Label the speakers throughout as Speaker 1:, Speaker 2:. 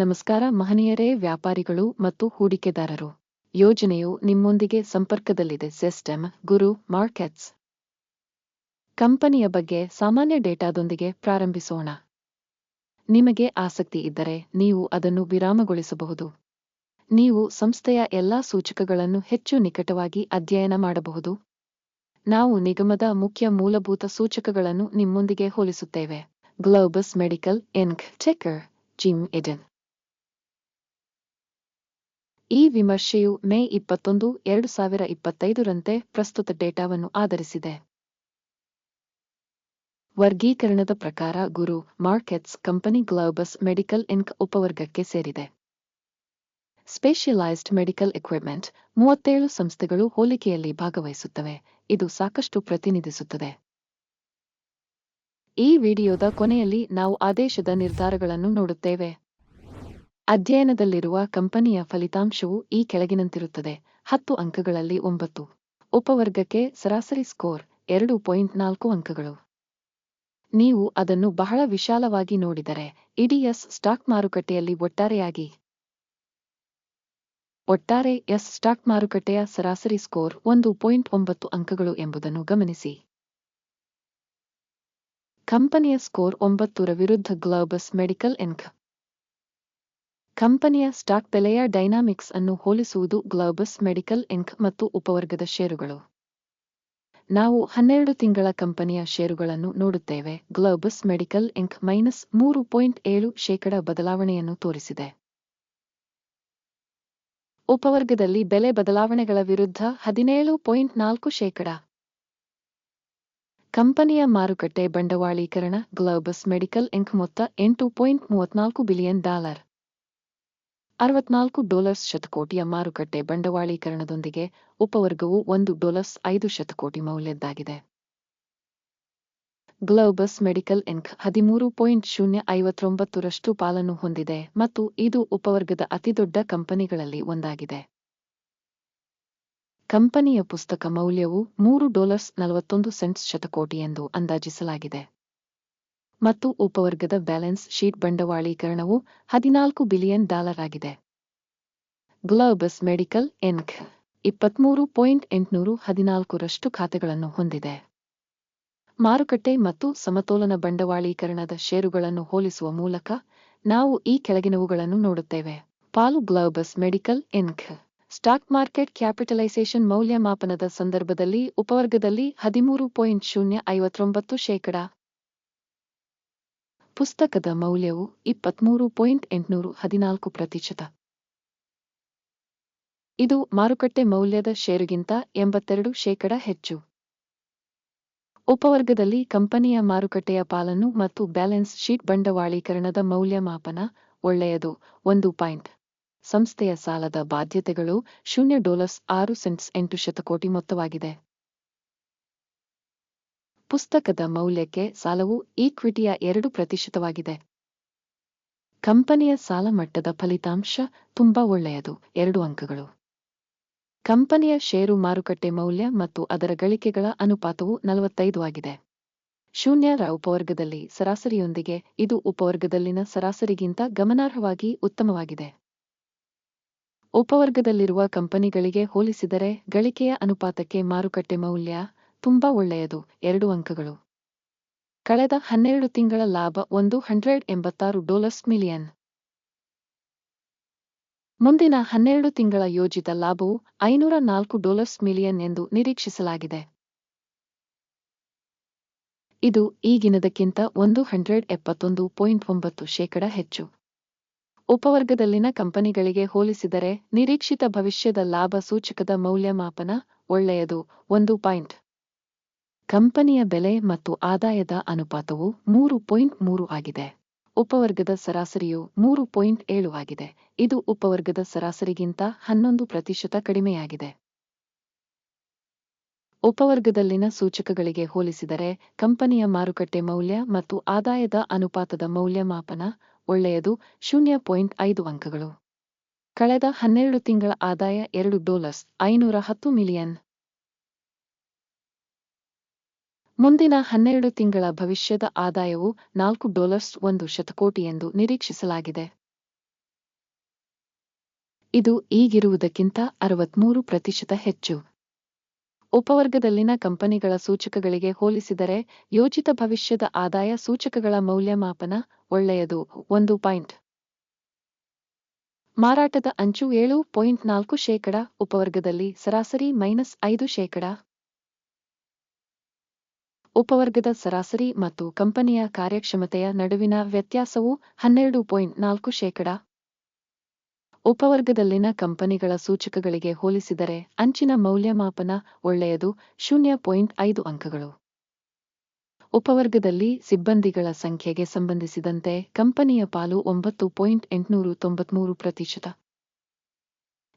Speaker 1: ನಮಸ್ಕಾರ ಮಹನೀಯರೇ, ವ್ಯಾಪಾರಿಗಳು ಮತ್ತು ಹೂಡಿಕೆದಾರರು. ಯೋಜನೆಯು ನಿಮ್ಮೊಂದಿಗೆ ಸಂಪರ್ಕದಲ್ಲಿದೆ, ಸಿಸ್ಟಮ್ ಗುರು ಮಾರ್ಕೆಟ್ಸ್. ಕಂಪನಿಯ ಬಗ್ಗೆ ಸಾಮಾನ್ಯ ಡೇಟಾದೊಂದಿಗೆ ಪ್ರಾರಂಭಿಸೋಣ. ನಿಮಗೆ ಆಸಕ್ತಿ ಇದ್ದರೆ ನೀವು ಅದನ್ನು ವಿರಾಮಗೊಳಿಸಬಹುದು. ನೀವು ಸಂಸ್ಥೆಯ ಎಲ್ಲಾ ಸೂಚಕಗಳನ್ನು ಹೆಚ್ಚು ನಿಕಟವಾಗಿ ಅಧ್ಯಯನ ಮಾಡಬಹುದು. ನಾವು ನಿಗಮದ ಮುಖ್ಯ ಮೂಲಭೂತ ಸೂಚಕಗಳನ್ನು ನಿಮ್ಮೊಂದಿಗೆ ಹೋಲಿಸುತ್ತೇವೆ. ಗ್ಲೋಬಸ್ ಮೆಡಿಕಲ್, ಇನ್ಕ್, ಚೆಕರ್, ಜಿಮ್ ಎಡನ್ ಈ ವಿಮರ್ಶೆಯು ಮೇ ಇಪ್ಪತ್ತೊಂದು, ಎರಡು ಸಾವಿರ ಇಪ್ಪತ್ತೈದರಂತೆ ಪ್ರಸ್ತುತ ಡೇಟಾವನ್ನು ಆಧರಿಸಿದೆ. ವರ್ಗೀಕರಣದ ಪ್ರಕಾರ Guru markets company Globus medical Inc ಉಪವರ್ಗಕ್ಕೆ ಸೇರಿದೆ. ಸ್ಪೆಷಲೈಸ್ಡ್ ಮೆಡಿಕಲ್ ಎಕ್ವಿಪ್ಮೆಂಟ್ ಮೂವತ್ತೇಳು ಸಂಸ್ಥೆಗಳು ಹೋಲಿಕೆಯಲ್ಲಿ ಭಾಗವಹಿಸುತ್ತವೆ. ಇದು ಸಾಕಷ್ಟು ಪ್ರತಿನಿಧಿಸುತ್ತದೆ. ಈ ವಿಡಿಯೋದ ಕೊನೆಯಲ್ಲಿ ನಾವು ಆದೇಶದ ನಿರ್ಧಾರಗಳನ್ನು ನೋಡುತ್ತೇವೆ. ಅಧ್ಯಯನದಲ್ಲಿರುವ ಕಂಪನಿಯ ಫಲಿತಾಂಶವು ಈ ಕೆಳಗಿನಂತಿರುತ್ತದೆ. ಹತ್ತು ಅಂಕಗಳಲ್ಲಿ ಒಂಬತ್ತು. ಉಪವರ್ಗಕ್ಕೆ ಸರಾಸರಿ ಸ್ಕೋರ್ ಎರಡು ಪಾಯಿಂಟ್ ನಾಲ್ಕು ಅಂಕಗಳು. ನೀವು ಅದನ್ನು ಬಹಳ ವಿಶಾಲವಾಗಿ ನೋಡಿದರೆ ಇಡಿಎಸ್ ಸ್ಟಾಕ್ ಮಾರುಕಟ್ಟೆಯಲ್ಲಿ ಒಟ್ಟಾರೆಯಾಗಿ. ಒಟ್ಟಾರೆ ಎಸ್ ಸ್ಟಾಕ್ ಮಾರುಕಟ್ಟೆಯ ಸರಾಸರಿ ಸ್ಕೋರ್ ಒಂದು ಪಾಯಿಂಟ್ ಒಂಬತ್ತು ಅಂಕಗಳು ಎಂಬುದನ್ನು ಗಮನಿಸಿ. ಕಂಪನಿಯ ಸ್ಕೋರ್ ಒಂಬತ್ತರ ವಿರುದ್ಧ ಗ್ಲೋಬಸ್ ಮೆಡಿಕಲ್ ಇನ್ಕ್ ಕಂಪನಿಯ ಸ್ಟಾಕ್ ಬೆಲೆಯ ಡೈನಾಮಿಕ್ಸ್ ಅನ್ನು ಹೋಲಿಸುವುದು ಗ್ಲೋಬಸ್ ಮೆಡಿಕಲ್ ಇಂಕ್ ಮತ್ತು ಉಪವರ್ಗದ ಷೇರುಗಳು. ನಾವು ಹನ್ನೆರಡು ತಿಂಗಳ ಕಂಪನಿಯ ಷೇರುಗಳನ್ನು ನೋಡುತ್ತೇವೆ. ಗ್ಲೋಬಸ್ ಮೆಡಿಕಲ್ ಇಂಕ್ ಮೈನಸ್ ಮೂರು ಪಾಯಿಂಟ್ ಏಳು ಶೇಕಡ ಬದಲಾವಣೆಯನ್ನು ತೋರಿಸಿದೆ. ಉಪವರ್ಗದಲ್ಲಿ ಬೆಲೆ ಬದಲಾವಣೆಗಳ ವಿರುದ್ಧ ಹದಿನೇಳು ಪಾಯಿಂಟ್ ನಾಲ್ಕು ಶೇಕಡ. ಕಂಪನಿಯ ಮಾರುಕಟ್ಟೆ ಬಂಡವಾಳೀಕರಣ, ಗ್ಲೋಬಸ್ ಮೆಡಿಕಲ್ ಇಂಕ್ ಮೊತ್ತ ಎಂಟು ಪಾಯಿಂಟ್ ಮೂವತ್ನಾಲ್ಕು ಬಿಲಿಯನ್ ಡಾಲರ್. ಅರವತ್ನಾಲ್ಕು ಡಾಲರ್ಸ್ ಶತಕೋಟಿಯ ಮಾರುಕಟ್ಟೆ ಬಂಡವಾಳೀಕರಣದೊಂದಿಗೆ ಉಪವರ್ಗವು ಒಂದು ಡಾಲರ್ಸ್ ಐದು ಶತಕೋಟಿ ಮೌಲ್ಯದ್ದಾಗಿದೆ. ಗ್ಲೋಬಸ್ ಮೆಡಿಕಲ್ ಇನ್ಕ್ ಹದಿಮೂರು ಪಾಯಿಂಟ್ ಶೂನ್ಯ ಐವತ್ತೊಂಬತ್ತರಷ್ಟು ಪಾಲನ್ನು ಹೊಂದಿದೆ ಮತ್ತು ಇದು ಉಪವರ್ಗದ ಅತಿದೊಡ್ಡ ಕಂಪನಿಗಳಲ್ಲಿ ಒಂದಾಗಿದೆ. ಕಂಪನಿಯ ಪುಸ್ತಕ ಮೌಲ್ಯವು ಮೂರು ಡಾಲರ್ಸ್ ನಲವತ್ತೊಂದು ಸೆಂಟ್ಸ್ ಶತಕೋಟಿ ಎಂದು ಅಂದಾಜಿಸಲಾಗಿದೆ. ಮತ್ತು ಉಪವರ್ಗದ ಬ್ಯಾಲೆನ್ಸ್ ಶೀಟ್ ಬಂಡವಾಳೀಕರಣವು ಹದಿನಾಲ್ಕು ಬಿಲಿಯನ್ ಡಾಲರ್ ಆಗಿದೆ ಗ್ಲೋಬಸ್ ಮೆಡಿಕಲ್ ಎನ್ಕ್ ಇಪ್ಪತ್ಮೂರು ಪಾಯಿಂಟ್ ಎಂಟುನೂರು ಹದಿನಾಲ್ಕರಷ್ಟು ಖಾತೆಗಳನ್ನು ಹೊಂದಿದೆ. ಮಾರುಕಟ್ಟೆ ಮತ್ತು ಸಮತೋಲನ ಬಂಡವಾಳೀಕರಣದ ಷೇರುಗಳನ್ನು ಹೋಲಿಸುವ ಮೂಲಕ ನಾವು ಈ ಕೆಳಗಿನವುಗಳನ್ನು ನೋಡುತ್ತೇವೆ. ಪಾಲು Globus Medical Inc stock market capitalization ಮೌಲ್ಯಮಾಪನದ ಸಂದರ್ಭದಲ್ಲಿ ಉಪವರ್ಗದಲ್ಲಿ ಹದಿಮೂರು ಪಾಯಿಂಟ್ ಶೂನ್ಯ ಐವತ್ತೊಂಬತ್ತು ಶೇಕಡ ಪುಸ್ತಕದ ಮೌಲ್ಯವು ಇಪ್ಪತ್ಮೂರು ಪಾಯಿಂಟ್ ಎಂಟುನೂರು ಹದಿನಾಲ್ಕು ಪ್ರತಿಶತ. ಇದು ಮಾರುಕಟ್ಟೆ ಮೌಲ್ಯದ ಷೇರುಗಿಂತ ಎಂಬತ್ತೆರಡು ಶೇಕಡ ಹೆಚ್ಚು. ಉಪವರ್ಗದಲ್ಲಿ ಕಂಪನಿಯ ಮಾರುಕಟ್ಟೆಯ ಪಾಲನ್ನು ಮತ್ತು ಬ್ಯಾಲೆನ್ಸ್ ಶೀಟ್ ಬಂಡವಾಳೀಕರಣದ ಮೌಲ್ಯಮಾಪನ ಒಳ್ಳೆಯದು. ಒಂದು ಪಾಯಿಂಟ್. ಸಂಸ್ಥೆಯ ಸಾಲದ ಬಾಧ್ಯತೆಗಳು ಶೂನ್ಯ ಡಾಲರ್ಸ್ ಆರು ಸೆಂಟ್ಸ್ ಎಂಟು ಶತಕೋಟಿ ಮೊತ್ತವಾಗಿದೆ. ಪುಸ್ತಕದ ಮೌಲ್ಯಕ್ಕೆ ಸಾಲವು ಈಕ್ವಿಟಿಯ ಎರಡು ಪ್ರತಿಶತವಾಗಿದೆ. ಕಂಪನಿಯ ಸಾಲ ಮಟ್ಟದ ಫಲಿತಾಂಶ ತುಂಬಾ ಒಳ್ಳೆಯದು, ಎರಡು ಅಂಕಗಳು. ಕಂಪನಿಯ ಷೇರು ಮಾರುಕಟ್ಟೆ ಮೌಲ್ಯ ಮತ್ತು ಅದರ ಗಳಿಕೆಗಳ ಅನುಪಾತವು ನಲವತ್ತೈದು ಆಗಿದೆ. ಶೂನ್ಯರ ಉಪವರ್ಗದಲ್ಲಿ ಸರಾಸರಿಯೊಂದಿಗೆ ಇದು ಉಪವರ್ಗದಲ್ಲಿನ ಸರಾಸರಿಗಿಂತ ಗಮನಾರ್ಹವಾಗಿ ಉತ್ತಮವಾಗಿದೆ. ಉಪವರ್ಗದಲ್ಲಿರುವ ಕಂಪನಿಗಳಿಗೆ ಹೋಲಿಸಿದರೆ ಗಳಿಕೆಯ ಅನುಪಾತಕ್ಕೆ ಮಾರುಕಟ್ಟೆ ಮೌಲ್ಯ ತುಂಬಾ ಒಳ್ಳೆಯದು, ಎರಡು ಅಂಕಗಳು. ಕಳೆದ ಹನ್ನೆರಡು ತಿಂಗಳ ಲಾಭ ಒಂದು ಹಂಡ್ರೆಡ್ ಎಂಬತ್ತಾರು ಡಾಲರ್ಸ್ ಮಿಲಿಯನ್. ಮುಂದಿನ ಹನ್ನೆರಡು ತಿಂಗಳ ಯೋಜಿತ ಲಾಭವು ಐನೂರ ನಾಲ್ಕು ಡಾಲರ್ಸ್ ಮಿಲಿಯನ್ ಎಂದು ನಿರೀಕ್ಷಿಸಲಾಗಿದೆ. ಇದು ಈಗಿನದಕ್ಕಿಂತ ಒಂದು ಹಂಡ್ರೆಡ್ ಎಪ್ಪತ್ತೊಂದು ಪಾಯಿಂಟ್ ಒಂಬತ್ತು ಶೇಕಡ ಹೆಚ್ಚು. ಉಪವರ್ಗದಲ್ಲಿನ ಕಂಪನಿಗಳಿಗೆ ಹೋಲಿಸಿದರೆ ನಿರೀಕ್ಷಿತ ಭವಿಷ್ಯದ ಲಾಭ ಸೂಚಕದ ಮೌಲ್ಯಮಾಪನ ಒಳ್ಳೆಯದು, ಒಂದು ಪಾಯಿಂಟ್. ಕಂಪನಿಯ ಬೆಲೆ ಮತ್ತು ಆದಾಯದ ಅನುಪಾತವು ಮೂರು ಪಾಯಿಂಟ್ ಮೂರು ಆಗಿದೆ. ಉಪವರ್ಗದ ಸರಾಸರಿಯು ಮೂರು ಪಾಯಿಂಟ್ ಏಳು ಆಗಿದೆ. ಇದು ಉಪವರ್ಗದ ಸರಾಸರಿಗಿಂತ ಹನ್ನೊಂದು ಪ್ರತಿಶತ ಕಡಿಮೆಯಾಗಿದೆ. ಉಪವರ್ಗದಲ್ಲಿನ ಸೂಚಕಗಳಿಗೆ ಹೋಲಿಸಿದರೆ ಕಂಪನಿಯ ಮಾರುಕಟ್ಟೆ ಮೌಲ್ಯ ಮತ್ತು ಆದಾಯದ ಅನುಪಾತದ ಮೌಲ್ಯಮಾಪನ ಒಳ್ಳೆಯದು ಶೂನ್ಯ ಪಾಯಿಂಟ್ ಐದು ಅಂಕಗಳು. ಕಳೆದ ಹನ್ನೆರಡು ತಿಂಗಳ ಆದಾಯ ಎರಡು ಡಾಲರ್ಸ್ ಐನೂರ ಹತ್ತು ಮಿಲಿಯನ್. ಮುಂದಿನ ಹನ್ನೆರಡು ತಿಂಗಳ ಭವಿಷ್ಯದ ಆದಾಯವು ನಾಲ್ಕು ಡಾಲರ್ಸ್ ಒಂದು ಶತಕೋಟಿ ಎಂದು ನಿರೀಕ್ಷಿಸಲಾಗಿದೆ. ಇದು ಈಗಿರುವುದಕ್ಕಿಂತ ಅರವತ್ಮೂರು ಪ್ರತಿಶತ ಹೆಚ್ಚು. ಉಪವರ್ಗದಲ್ಲಿನ ಕಂಪನಿಗಳ ಸೂಚಕಗಳಿಗೆ ಹೋಲಿಸಿದರೆ ಯೋಜಿತ ಭವಿಷ್ಯದ ಆದಾಯ ಸೂಚಕಗಳ ಮೌಲ್ಯಮಾಪನ ಒಳ್ಳೆಯದು ಒಂದು ಪಾಯಿಂಟ್. ಮಾರಾಟದ ಅಂಚು ಏಳು ಪಾಯಿಂಟ್ ನಾಲ್ಕು ಶೇಕಡ, ಉಪವರ್ಗದಲ್ಲಿ ಸರಾಸರಿ ಮೈನಸ್ ಐದು ಶೇಕಡ. ಉಪವರ್ಗದ ಸರಾಸರಿ ಮತ್ತು ಕಂಪನಿಯ ಕಾರ್ಯಕ್ಷಮತೆಯ ನಡುವಿನ ವ್ಯತ್ಯಾಸವು ಹನ್ನೆರಡು ಪಾಯಿಂಟ್ ನಾಲ್ಕು ಶೇಕಡ. ಉಪವರ್ಗದಲ್ಲಿನ ಕಂಪನಿಗಳ ಸೂಚಕಗಳಿಗೆ ಹೋಲಿಸಿದರೆ ಅಂಚಿನ ಮೌಲ್ಯಮಾಪನ ಒಳ್ಳೆಯದು, ಶೂನ್ಯ ಪಾಯಿಂಟ್ ಐದು ಅಂಕಗಳು. ಉಪವರ್ಗದಲ್ಲಿ ಸಿಬ್ಬಂದಿಗಳ ಸಂಖ್ಯೆಗೆ ಸಂಬಂಧಿಸಿದಂತೆ ಕಂಪನಿಯ ಪಾಲು ಒಂಬತ್ತು ಪಾಯಿಂಟ್ ಎಂಟುನೂರು ತೊಂಬತ್ಮೂರು ಪ್ರತಿಶತ.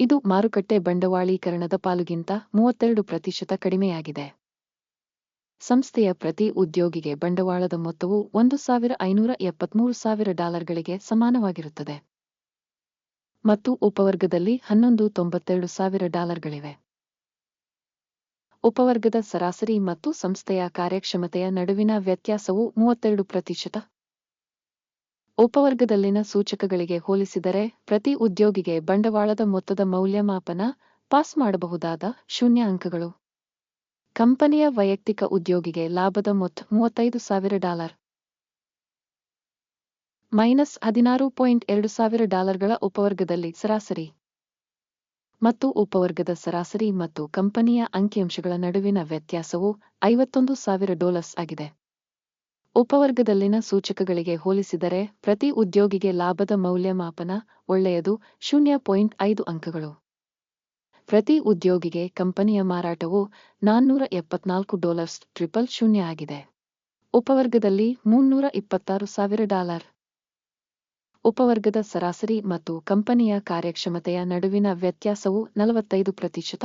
Speaker 1: ಇದು ಮಾರುಕಟ್ಟೆ ಬಂಡವಾಳೀಕರಣದ ಪಾಲುಗಿಂತ ಮೂವತ್ತೆರಡು ಪ್ರತಿಶತ ಕಡಿಮೆಯಾಗಿದೆ. ಸಂಸ್ಥೆಯ ಪ್ರತಿ ಉದ್ಯೋಗಿಗೆ ಬಂಡವಾಳದ ಮೊತ್ತವು ಒಂದು ಸಾವಿರ ಐನೂರ ಎಪ್ಪತ್ಮೂರು ಸಾವಿರ ಡಾಲರ್ಗಳಿಗೆ ಸಮಾನವಾಗಿರುತ್ತದೆ. ಮತ್ತು ಉಪವರ್ಗದಲ್ಲಿ ಹನ್ನೊಂದು, ತೊಂಬತ್ತೆರಡು ಸಾವಿರ ಡಾಲರ್ಗಳಿವೆ. ಉಪವರ್ಗದ ಸರಾಸರಿ ಮತ್ತು ಸಂಸ್ಥೆಯ ಕಾರ್ಯಕ್ಷಮತೆಯ ನಡುವಿನ ವ್ಯತ್ಯಾಸವು ಮೂವತ್ತೆರಡು ಪ್ರತಿಶತ. ಉಪವರ್ಗದಲ್ಲಿನ ಸೂಚಕಗಳಿಗೆ ಹೋಲಿಸಿದರೆ ಪ್ರತಿ ಉದ್ಯೋಗಿಗೆ ಬಂಡವಾಳದ ಮೊತ್ತದ ಮೌಲ್ಯಮಾಪನ ಪಾಸ್ ಮಾಡಬಹುದಾದ ಶೂನ್ಯ ಅಂಕಗಳು. ಕಂಪನಿಯ ವೈಯಕ್ತಿಕ ಉದ್ಯೋಗಿಗೆ ಲಾಭದ ಮೊತ್ತ ಮೂವತ್ತೈದು ಸಾವಿರ ಡಾಲರ್. ಮೈನಸ್ ಹದಿನಾರು ಪಾಯಿಂಟ್ ಎರಡು ಸಾವಿರ ಡಾಲರ್ಗಳ ಉಪವರ್ಗದಲ್ಲಿ ಸರಾಸರಿ. ಮತ್ತು ಉಪವರ್ಗದ ಸರಾಸರಿ ಮತ್ತು ಕಂಪನಿಯ ಅಂಕಿಅಂಶಗಳ ನಡುವಿನ ವ್ಯತ್ಯಾಸವು ಐವತ್ತೊಂದು ಸಾವಿರ ಡಾಲರ್ಸ್ ಆಗಿದೆ. ಉಪವರ್ಗದಲ್ಲಿನ ಸೂಚಕಗಳಿಗೆ ಹೋಲಿಸಿದರೆ ಪ್ರತಿ ಉದ್ಯೋಗಿಗೆ ಲಾಭದ ಮೌಲ್ಯಮಾಪನ ಒಳ್ಳೆಯದು ಶೂನ್ಯ ಪಾಯಿಂಟ್ ಐದು ಅಂಕಗಳು. ಪ್ರತಿ ಉದ್ಯೋಗಿಗೆ ಕಂಪನಿಯ ಮಾರಾಟವು ನಾನ್ನೂರ ಎಪ್ಪತ್ನಾಲ್ಕು ಡಾಲರ್ಸ್ ಟ್ರಿಪಲ್ ಶೂನ್ಯ ಆಗಿದೆ. ಉಪವರ್ಗದಲ್ಲಿ ಮುನ್ನೂರ ಇಪ್ಪತ್ತಾರು ಸಾವಿರ ಡಾಲರ್. ಉಪವರ್ಗದ ಸರಾಸರಿ ಮತ್ತು ಕಂಪನಿಯ ಕಾರ್ಯಕ್ಷಮತೆಯ ನಡುವಿನ ವ್ಯತ್ಯಾಸವು ನಲವತ್ತೈದು ಪ್ರತಿಶತ.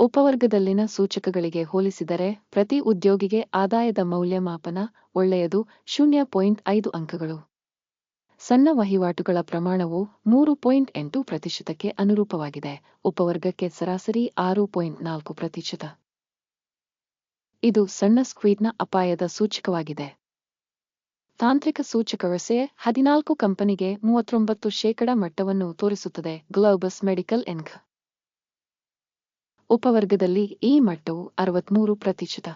Speaker 1: ಉಪವರ್ಗದಲ್ಲಿನ ಸೂಚಕಗಳಿಗೆ ಹೋಲಿಸಿದರೆ ಪ್ರತಿ ಉದ್ಯೋಗಿಗೆ ಆದಾಯದ ಮೌಲ್ಯಮಾಪನ ಒಳ್ಳೆಯದು ಶೂನ್ಯ ಪಾಯಿಂಟ್ ಐದು ಅಂಕಗಳು. ಸಣ್ಣ ವಹಿವಾಟುಗಳ ಪ್ರಮಾಣವು ಮೂರು ಪಾಯಿಂಟ್ ಎಂಟು ಪ್ರತಿಶತಕ್ಕೆ ಅನುರೂಪವಾಗಿದೆ. ಉಪವರ್ಗಕ್ಕೆ ಸರಾಸರಿ ಆರು ಪಾಯಿಂಟ್ ನಾಲ್ಕು ಪ್ರತಿಶತ. ಇದು ಸಣ್ಣ ಸ್ಕ್ವೀಡ್ನ ಅಪಾಯದ ಸೂಚಕವಾಗಿದೆ. ತಾಂತ್ರಿಕ ಸೂಚಕ ವ್ಯವಸ್ಥೆ ಹದಿನಾಲ್ಕು ಕಂಪನಿಗೆ ಮೂವತ್ತೊಂಬತ್ತು ಶೇಕಡ ಮಟ್ಟವನ್ನು ತೋರಿಸುತ್ತದೆ. ಗ್ಲೋಬಸ್ ಮೆಡಿಕಲ್ ಎನ್ಕ್ ಉಪವರ್ಗದಲ್ಲಿ ಈ ಮಟ್ಟವು ಅರವತ್ಮೂರು ಪ್ರತಿಶತ.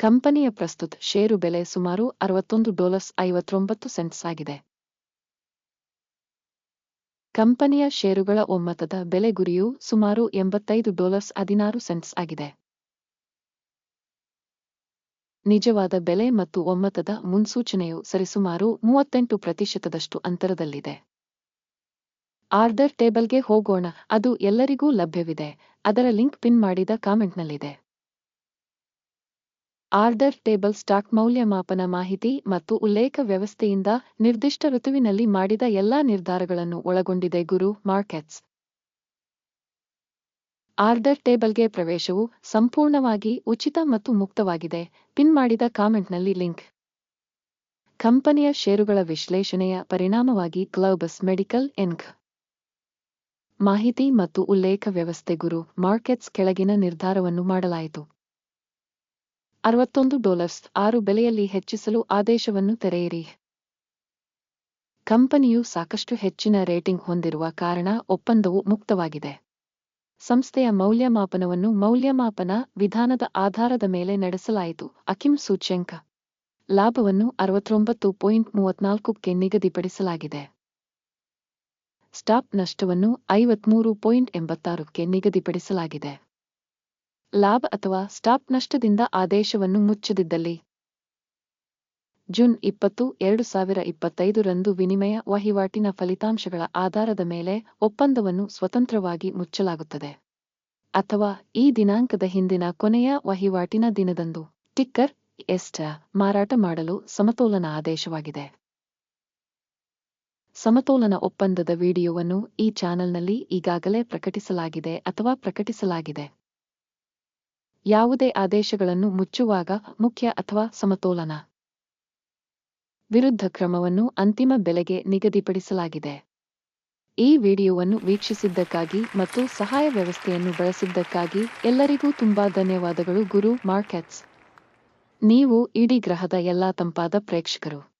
Speaker 1: ಕಂಪನಿಯ ಪ್ರಸ್ತುತ ಷೇರು ಬೆಲೆ ಸುಮಾರು ಅರವತ್ತೊಂದು ಡಾಲರ್ಸ್ ಐವತ್ತೊಂಬತ್ತು ಸೆಂಟ್ಸ್ ಆಗಿದೆ. ಕಂಪನಿಯ ಷೇರುಗಳ ಒಮ್ಮತದ ಬೆಲೆ ಗುರಿಯು ಸುಮಾರು ಎಂಬತ್ತೈದು ಡಾಲರ್ಸ್ ಹದಿನಾರು ಸೆಂಟ್ಸ್ ಆಗಿದೆ. ನಿಜವಾದ ಬೆಲೆ ಮತ್ತು ಒಮ್ಮತದ ಮುನ್ಸೂಚನೆಯು ಸರಿಸುಮಾರು ಮೂವತ್ತೆಂಟು ಪ್ರತಿಶತದಷ್ಟು ಅಂತರದಲ್ಲಿದೆ. ಆರ್ಡರ್ ಟೇಬಲ್ಗೆ ಹೋಗೋಣ, ಅದು ಎಲ್ಲರಿಗೂ ಲಭ್ಯವಿದೆ, ಅದರ ಲಿಂಕ್ ಪಿನ್ ಮಾಡಿದ ಕಾಮೆಂಟ್ನಲ್ಲಿದೆ. ಆರ್ಡರ್ ಟೇಬಲ್ ಸ್ಟಾಕ್ ಮೌಲ್ಯಮಾಪನ ಮಾಹಿತಿ ಮತ್ತು ಉಲ್ಲೇಖ ವ್ಯವಸ್ಥೆಯಿಂದ ನಿರ್ದಿಷ್ಟ ಋತುವಿನಲ್ಲಿ ಮಾಡಿದ ಎಲ್ಲಾ ನಿರ್ಧಾರಗಳನ್ನು ಒಳಗೊಂಡಿದೆ ಗುರು ಮಾರ್ಕೆಟ್ಸ್. ಆರ್ಡರ್ ಟೇಬಲ್ಗೆ ಪ್ರವೇಶವು ಸಂಪೂರ್ಣವಾಗಿ ಉಚಿತ ಮತ್ತು ಮುಕ್ತವಾಗಿದೆ. ಪಿನ್ ಮಾಡಿದ ಕಾಮೆಂಟ್ನಲ್ಲಿ ಲಿಂಕ್. ಕಂಪನಿಯ ಷೇರುಗಳ ವಿಶ್ಲೇಷಣೆಯ ಪರಿಣಾಮವಾಗಿ ಕ್ಲೌಬಸ್ ಮೆಡಿಕಲ್ ಎನ್ಕ್ ಮಾಹಿತಿ ಮತ್ತು ಉಲ್ಲೇಖ ವ್ಯವಸ್ಥೆ ಗುರು ಮಾರ್ಕೆಟ್ಸ್ ಕೆಳಗಿನ ನಿರ್ಧಾರವನ್ನು ಮಾಡಲಾಯಿತು. ಅರವತ್ತೊಂದು ಡಾಲರ್ಸ್, ಆರು ಬೆಲೆಯಲ್ಲಿ ಹೆಚ್ಚಿಸಲು ಆದೇಶವನ್ನು ತೆರೆಯಿರಿ. ಕಂಪನಿಯು ಸಾಕಷ್ಟು ಹೆಚ್ಚಿನ ರೇಟಿಂಗ್ ಹೊಂದಿರುವ ಕಾರಣ ಒಪ್ಪಂದವು ಮುಕ್ತವಾಗಿದೆ. ಸಂಸ್ಥೆಯ ಮೌಲ್ಯಮಾಪನವನ್ನು ಮೌಲ್ಯಮಾಪನ ವಿಧಾನದ ಆಧಾರದ ಮೇಲೆ ನಡೆಸಲಾಯಿತು ಅಕಿಂ ಸೂಚ್ಯಂಕ. ಲಾಭವನ್ನು ಅರವತ್ತೊಂಬತ್ತು ಪಾಯಿಂಟ್ ಮೂವತ್ನಾಲ್ಕಕ್ಕೆ ನಿಗದಿಪಡಿಸಲಾಗಿದೆ. ಸ್ಟಾಪ್ ನಷ್ಟವನ್ನು ಐವತ್ಮೂರು ಪಾಯಿಂಟ್ ಎಂಬತ್ತಾರಕ್ಕೆ ನಿಗದಿಪಡಿಸಲಾಗಿದೆ. ಲಾಭ ಅಥವಾ ಸ್ಟಾಪ್ ನಷ್ಟದಿಂದ ಆದೇಶವನ್ನು ಮುಚ್ಚದಿದ್ದಲ್ಲಿ. ಜೂನ್ ಇಪ್ಪತ್ತು, ಎರಡು ಸಾವಿರ ಇಪ್ಪತ್ತೈದರಂದು ವಿನಿಮಯ ವಹಿವಾಟಿನ ಫಲಿತಾಂಶಗಳ ಆಧಾರದ ಮೇಲೆ ಒಪ್ಪಂದವನ್ನು ಸ್ವತಂತ್ರವಾಗಿ ಮುಚ್ಚಲಾಗುತ್ತದೆ. ಅಥವಾ ಈ ದಿನಾಂಕದ ಹಿಂದಿನ ಕೊನೆಯ ವಹಿವಾಟಿನ ದಿನದಂದು ಟಿಕ್ಕರ್ ಎಸ್ಟ ಮಾರಾಟ ಮಾಡಲು ಸಮತೋಲನ ಆದೇಶವಾಗಿದೆ. ಸಮತೋಲನ ಒಪ್ಪಂದದ ವಿಡಿಯೋವನ್ನು ಈ ಚಾನೆಲ್ನಲ್ಲಿ ಈಗಾಗಲೇ ಪ್ರಕಟಿಸಲಾಗಿದೆ ಅಥವಾ ಪ್ರಕಟಿಸಲಾಗಿದೆ. ಯಾವುದೇ ಆದೇಶಗಳನ್ನು ಮುಚ್ಚುವಾಗ ಮುಖ್ಯ ಅಥವಾ ಸಮತೋಲನ. ವಿರುದ್ಧ ಕ್ರಮವನ್ನು ಅಂತಿಮ ಬೆಲೆಗೆ ನಿಗದಿಪಡಿಸಲಾಗಿದೆ. ಈ ವಿಡಿಯೋವನ್ನು ವೀಕ್ಷಿಸಿದ್ದಕ್ಕಾಗಿ ಮತ್ತು ಸಹಾಯ ವ್ಯವಸ್ಥೆಯನ್ನು ಬಳಸಿದ್ದಕ್ಕಾಗಿ ಎಲ್ಲರಿಗೂ ತುಂಬಾ ಧನ್ಯವಾದಗಳು ಗುರು ಮಾರ್ಕೆಟ್ಸ್. ನೀವು ಇಡೀ ಗ್ರಹದ ಎಲ್ಲಾ ತಂಪಾದ ಪ್ರೇಕ್ಷಕರು.